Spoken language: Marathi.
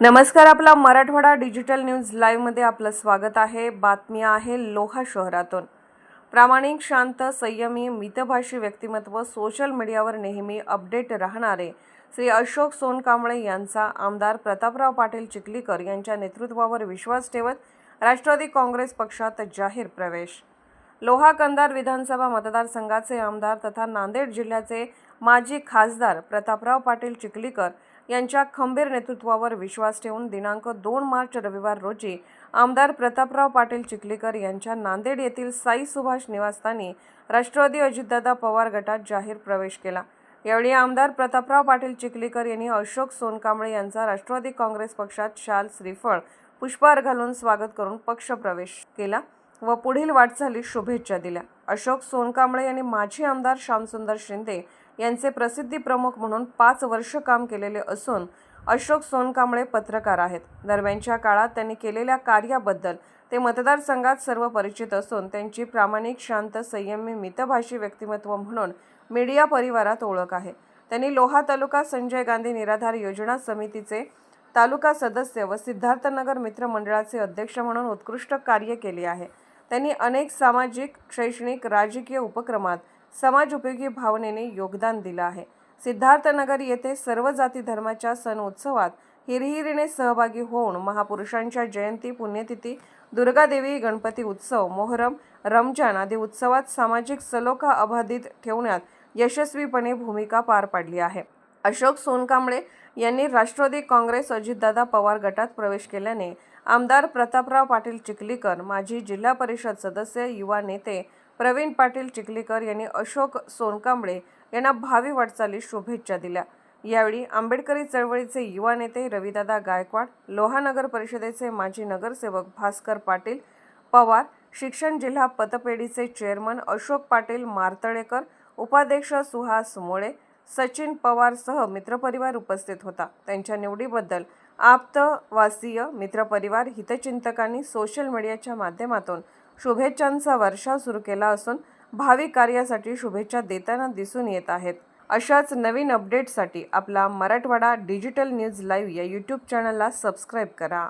नमस्कार आपला मराठवाडा डिजिटल न्यूज लाईव्हमध्ये आपलं स्वागत आहे. बातमी आहे लोहा शहरातून. प्रामाणिक शांत संयमी मितभाषी व्यक्तिमत्व सोशल मीडियावर नेहमी अपडेट राहणारे श्री अशोक सोनकांबळे यांचा आमदार प्रतापराव पाटील चिखलीकर यांच्या नेतृत्वावर विश्वास ठेवत राष्ट्रवादी काँग्रेस पक्षात जाहीर प्रवेश. लोहा कंदार विधानसभा मतदारसंघाचे आमदार तथा नांदेड जिल्ह्याचे माजी खासदार प्रतापराव पाटील चिखलीकर यांच्या खंबीर नेतृत्वावर विश्वास ठेवून दिनांक दोन मार्च रविवार रोजी आमदार प्रतापराव पाटील चिखलीकर यांच्या नांदेड येथील साई सुभाष निवासस्थानी राष्ट्रवादी अजितदादा पवार गटात जाहीर प्रवेश केला. यावेळी आमदार प्रतापराव पाटील चिखलीकर यांनी अशोक सोनकांबळे यांचा राष्ट्रवादी काँग्रेस पक्षात शाल श्रीफळ पुष्पहार घालून स्वागत करून पक्षप्रवेश केला व पुढील वाटचाली शुभेच्छा दिल्या. अशोक सोनकांबळे यांनी माजी आमदार श्यामसुंदर शिंदे यांचे प्रसिद्धी प्रमुख म्हणून पाच वर्ष काम केलेले असून अशोक सोनकांबळे पत्रकार आहेत. दरम्यानच्या काळात त्यांनी केलेल्या कार्याबद्दल ते मतदारसंघात सर्व परिचित असून त्यांची प्रामाणिक शांत संयमी मितभाषी व्यक्तिमत्व म्हणून मीडिया परिवारात ओळख आहे. त्यांनी लोहा तालुका संजय गांधी निराधार योजना समितीचे तालुका सदस्य व सिद्धार्थनगर मित्र मंडळाचे अध्यक्ष म्हणून उत्कृष्ट कार्य केले आहे. त्यांनी अनेक सामाजिक शैक्षणिक राजकीय उपक्रमात समाज उपयोगी भावनेने योगदान दिलं आहे. सिद्धार्थनगर येथे सर्व जाती धर्माच्या सण उत्सवात हिरहिरीने सहभागी होऊन महापुरुषांच्या जयंती पुण्यतिथी दुर्गादेवी गणपती उत्सव मोहरम रमजान आदी उत्सवात सामाजिक सलोखा अबाधित ठेवण्यात यशस्वीपणे भूमिका पार पाडली आहे. अशोक सोनकांबळे यांनी राष्ट्रवादी काँग्रेस अजितदादा पवार गटात प्रवेश केल्याने आमदार प्रतापराव पाटील चिखलीकर माजी जिल्हा परिषद सदस्य युवा नेते प्रवीण पाटील चिखलीकर यांनी अशोक सोनकांबळे यांना भावी वाटचालीस शुभेच्छा दिल्या. यावेळी आंबेडकरी चळवळीचे युवा नेते रविदादा गायकवाड लोहानगर परिषदेचे माजी नगरसेवक भास्कर पाटील पवार शिक्षण जिल्हा पतपेढीचे चेअरमन अशोक पाटील मार्तळेकर उपाध्यक्ष सुहास मोळे सचिन पवारसह मित्रपरिवार उपस्थित होता. त्यांच्या निवडीबद्दल आप्तवासीय मित्रपरिवार हितचिंतकांनी सोशल मीडियाच्या माध्यमातून शुभेच्छांचा वर्षाव सुरू केला असून भावी कार्यासाठी शुभेच्छा देताना दिसून येत आहेत. अशाच नवीन अपडेटसाठी आपला मराठवाडा डिजिटल न्यूज लाईव्ह या यूट्यूब चॅनलला सबस्क्राईब करा.